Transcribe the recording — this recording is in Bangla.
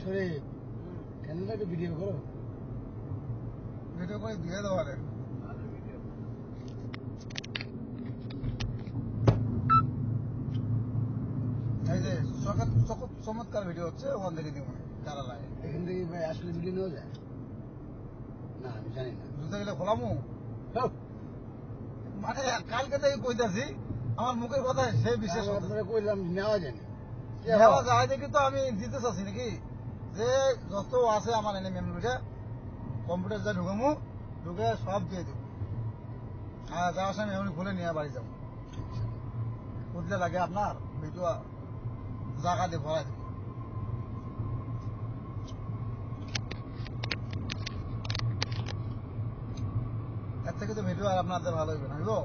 সরে কেন ভিডিও করো। ভিডিও করে দিয়ে দেওয়া চমৎকার ভিডিও হচ্ছে ওখান থেকে দিব কারা লাগে। এখান থেকে ভাই আসলে ভিডিও নেওয়া যায়? না আমি জানি না। বুঝতে গেলে খোলামু? যাও। মানে কালকে থেকে কইতাছি আমার মুখের কথা সে বিশেষ আপনারা কইলাম নেওয়া যায় না। নেওয়া যায় দেখি তো আমি দিতে চাচ্ছি নাকি? যে যত আছে আমার এনে মেমোরিটা কম্পিউটার যা ঢুকামু, ঢুকে সব দিয়ে দেবো। আর যাওয়ার সময় মেমোরি খুলে নিয়ে বাড়ি যাব। বুঝলে লাগে আপনার, ভিডিও জায়গা দিয়ে ভরাই দেবো। এর থেকে তো ভিডিও আর আপনাদের ভালো হইবে না বুঝলো